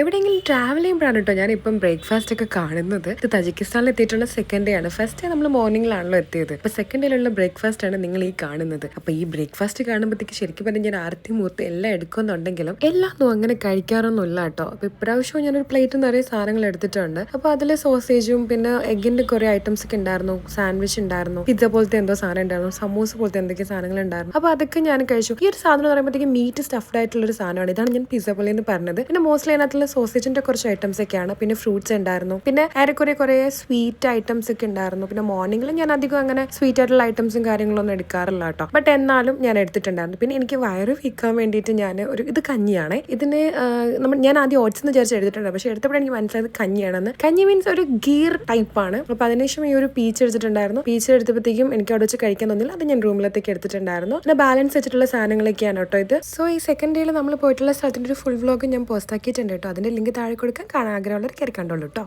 എവിടെയെങ്കിലും ട്രാവൽ ചെയ്യുമ്പോഴാണ് കേട്ടോ ഞാൻ ഇപ്പം ബ്രേക്ക്ഫാസ്റ്റ് ഒക്കെ കാണുന്നത്. ഇത് തജിക്കിസ്ഥാനിൽ എത്തിയിട്ടുള്ള സെക്കൻഡ് ഡേ ആണ് ഫസ്റ്റ് ഡേ നമ്മൾ മോർണിംഗിലാണല്ലോ എത്തിയത്. അപ്പൊ സെക്കൻഡ് ഡേയിലുള്ള ബ്രേക്ക്ഫാസ്റ്റ് ആണ് നിങ്ങൾ ഈ കാണുന്നത്. അപ്പൊ ഈ ബ്രേക്ക്ഫാസ്റ്റ് കാണുമ്പോഴത്തേക്ക് ശരിക്കും പറഞ്ഞാൽ ഞാൻ ആർത്തി മൂർത്ത് എല്ലാം എടുക്കുന്നുണ്ടെങ്കിലും എല്ലാം അങ്ങനെ കഴിക്കാറൊന്നുമില്ല കേട്ടോ. അപ്പൊ ഇപ്രാവശ്യവും ഞാനൊരു പ്ലേറ്റ് നിറയെ സാധനങ്ങൾ എടുത്തിട്ടുണ്ട്. അപ്പൊ അതിൽ സോസേജും പിന്നെ എഗിന്റെ കുറെ ഐറ്റംസ് ഒക്കെ ഉണ്ടായിരുന്നു. സാൻഡ്വിച്ച് ഉണ്ടായിരുന്നു. പിസ്സ പോലത്തെ എന്തോ സാധനം ഉണ്ടായിരുന്നു. സമൂസ പോലത്തെ എന്തൊക്കെ സാധനങ്ങൾ ഉണ്ടായിരുന്നു. അപ്പൊ അതൊക്കെ ഞാൻ കഴിച്ചു. ഈ ഒരു സാധനം എന്ന് പറയുമ്പോഴത്തേക്ക് മീറ്റ് സ്റ്റഫ്ഡ് ആയിട്ടുള്ള ഒരു സാധനമാണ്. ഇതാണ് ഞാൻ പിസ്സ പോലെ എന്ന് പറഞ്ഞത്. പിന്നെ മോസ്റ്റ്ലി അതിനകത്തുള്ള സോസേജിന്റെ കുറച്ച് ഐറ്റംസ് ഒക്കെയാണ്. പിന്നെ ഫ്രൂട്ട്സ് ഉണ്ടായിരുന്നു. പിന്നെ ഏറെക്കുറെ കുറെ സ്വീറ്റ് ഐറ്റംസ് ഒക്കെ ഉണ്ടായിരുന്നു. പിന്നെ മോർണിംഗിൽ ഞാൻ അധികം അങ്ങനെ സ്വീറ്റ് ആയിട്ടുള്ള ഐറ്റംസും കാര്യങ്ങളൊന്നും എടുക്കാറില്ല കേട്ടോ. ബട്ട് എന്നാലും ഞാൻ എടുത്തിട്ടുണ്ടായിരുന്നു. പിന്നെ എനിക്ക് വയറ് വീക്കാൻ വേണ്ടിയിട്ട് ഞാൻ ഒരു ഇത് കഞ്ഞിയാണ്. ഇതിന് നമ്മൾ ഞാൻ ആദ്യം ഓട്സ് എന്ന് വിചാരിച്ച് എടുത്തിട്ടുണ്ടായിരുന്നു. പക്ഷെ എടുത്തപ്പോൾ എനിക്ക് മനസ്സിലായത് കഞ്ഞിയാണെന്ന്. കഞ്ഞി മീൻസ് ഒരു ഗീർ ടൈപ്പാണ് അപ്പൊ അതിനുശേഷം ഈ ഒരു പീച്ച് എടുത്തിട്ടുണ്ടായിരുന്നു. പീച്ച് എടുത്തപ്പോഴത്തേക്കും എനിക്ക് അവിടെ വെച്ച് കഴിക്കാൻ തോന്നില്ല. അത് ഞാൻ റൂമിലത്തേക്ക് എടുത്തിട്ടുണ്ടായിരുന്നു. പിന്നെ ബാലൻസ് വെച്ചിട്ടുള്ള സാധനങ്ങളൊക്കെയാണ് കേട്ടോ ഇത്. സോ ഈ സെക്കൻഡ് ഡേയിൽ നമ്മൾ പോയിട്ടുള്ള സ്ഥലത്തിന്റെ ഒരു ഫുൾ വ്ലോഗ് ഞാൻ പോസ്റ്റ് ആക്കിയിട്ടുണ്ട് കേട്ടോ. അതിന്റെ ലിങ്ക് താഴെ കൊടുക്കാൻ കാണാൻ ആഗ്രഹമുള്ളവർ കയറി കണ്ടോളൂ കേട്ടോ